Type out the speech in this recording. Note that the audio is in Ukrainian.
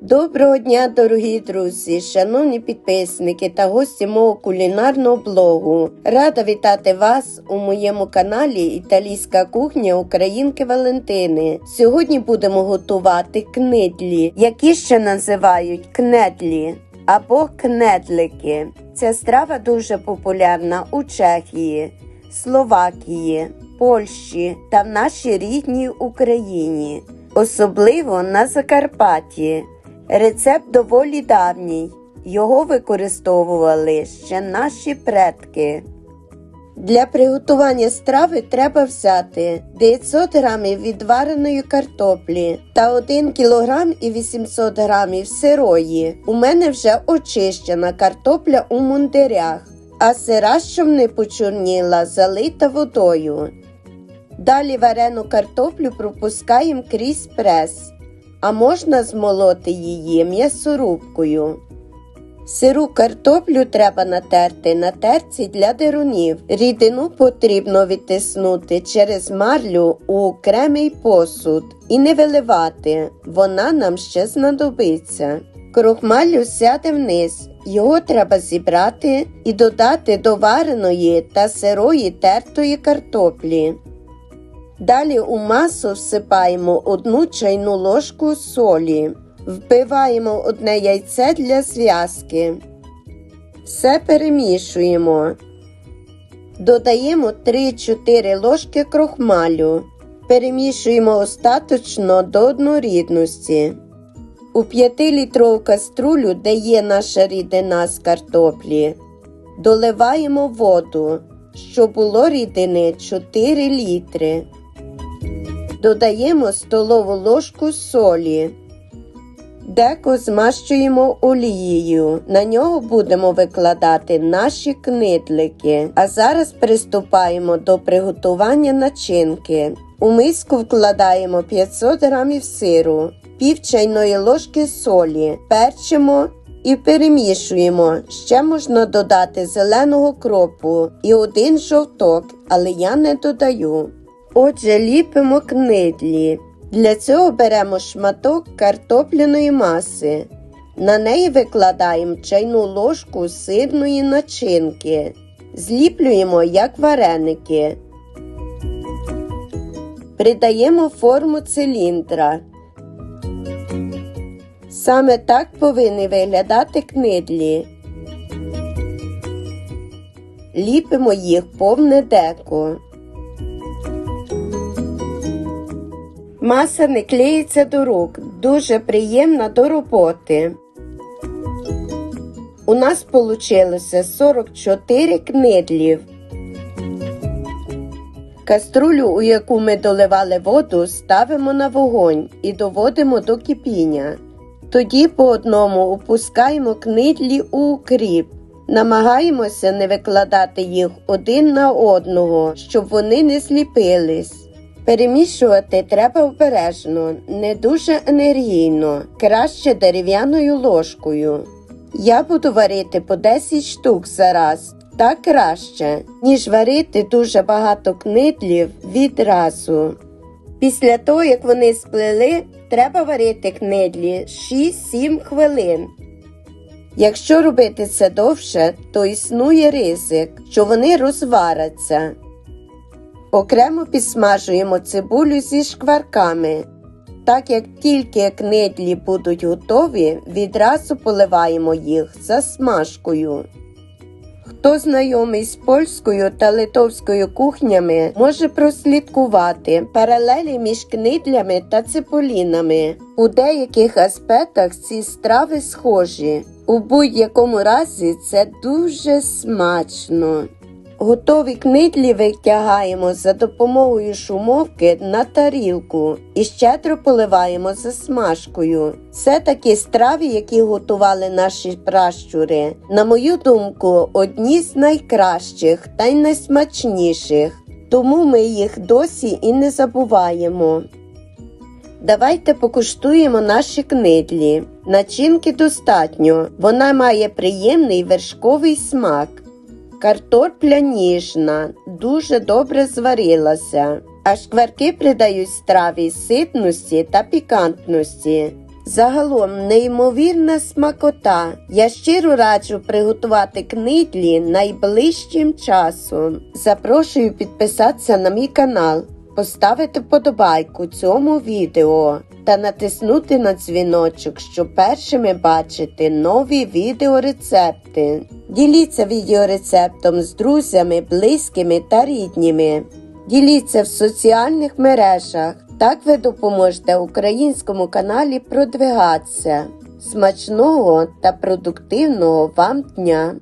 Доброго дня, дорогі друзі, шановні підписники та гості мого кулінарного блогу. Рада вітати вас у моєму каналі Італійська кухня Українки Валентини. Сьогодні будемо готувати книдлі, які ще називають кнедлі або кнедлики. Ця страва дуже популярна у Чехії, Словакії, Польщі та в нашій рідній Україні, особливо на Закарпатті. Рецепт доволі давній. Його використовували ще наші предки. Для приготування страви треба взяти 900 г відвареної картоплі та 1 кг і 800 г сирої. У мене вже очищена картопля у мундирях, а сира, щоб не почорніла, залита водою. Далі варену картоплю пропускаємо крізь прес а можна змолоти її м'ясорубкою. Сиру картоплю треба натерти на терці для дерунів. Рідину потрібно відтиснути через марлю у окремий посуд і не виливати, вона нам ще знадобиться. Крохмалю сяде вниз, його треба зібрати і додати до вареної та сирої тертої картоплі. Далі у масу всипаємо одну чайну ложку солі, вбиваємо одне яйце для зв'язки. Все перемішуємо. Додаємо 3-4 ложки крохмалю. Перемішуємо остаточно до однорідності. У 5-літрову каструлю, де є наша рідина з картоплі, доливаємо воду, щоб було рідини 4 літри. Додаємо столову ложку солі. Деко змащуємо олією. На нього будемо викладати наші книдлики. А зараз приступаємо до приготування начинки. У миску вкладаємо 500 г сиру, пів чайної ложки солі, перчимо і перемішуємо. Ще можна додати зеленого кропу і один жовток, але я не додаю. Отже, ліпимо книдлі. Для цього беремо шматок картопляної маси. На неї викладаємо чайну ложку сирної начинки. Зліплюємо як вареники. Придаємо форму циліндра. Саме так повинні виглядати книдлі. Ліпимо їх повне деко. Маса не клеїться до рук, дуже приємна до роботи. У нас вийшло 44 книдлів. Каструлю, у яку ми доливали воду, ставимо на вогонь і доводимо до кипіння. Тоді по одному опускаємо книдлі у укріп. Намагаємося не викладати їх один на одного, щоб вони не сліпились. Перемішувати треба обережно, не дуже енергійно, краще дерев'яною ложкою. Я буду варити по 10 штук за раз, так краще, ніж варити дуже багато книдлів відразу. Після того, як вони сплели, треба варити книдлі 6-7 хвилин. Якщо робити це довше, то існує ризик, що вони розваряться. Окремо підсмажуємо цибулю зі шкварками. Так як тільки книдлі будуть готові, відразу поливаємо їх засмажкою. Хто знайомий з польською та литовською кухнями, може прослідкувати паралелі між книдлями та цибулінами. У деяких аспектах ці страви схожі. У будь-якому разі це дуже смачно. Готові книдлі витягаємо за допомогою шумовки на тарілку і щедро поливаємо засмажкою. Це такі страви, які готували наші пращури. На мою думку, одні з найкращих та й найсмачніших, тому ми їх досі і не забуваємо. Давайте покуштуємо наші книдлі. Начинки достатньо, вона має приємний вершковий смак. Картопля ніжна, дуже добре зварилася, а шкварки придають страві ситності та пікантності. Загалом неймовірна смакота. Я щиро раджу приготувати книдлі найближчим часом. Запрошую підписатися на мій канал, поставити вподобайку цьому відео та натиснути на дзвіночок, щоб першими бачити нові відеорецепти. Діліться відеорецептом з друзями, близькими та рідніми. Діліться в соціальних мережах. Так ви допоможете українському каналі продвигатися. Смачного та продуктивного вам дня!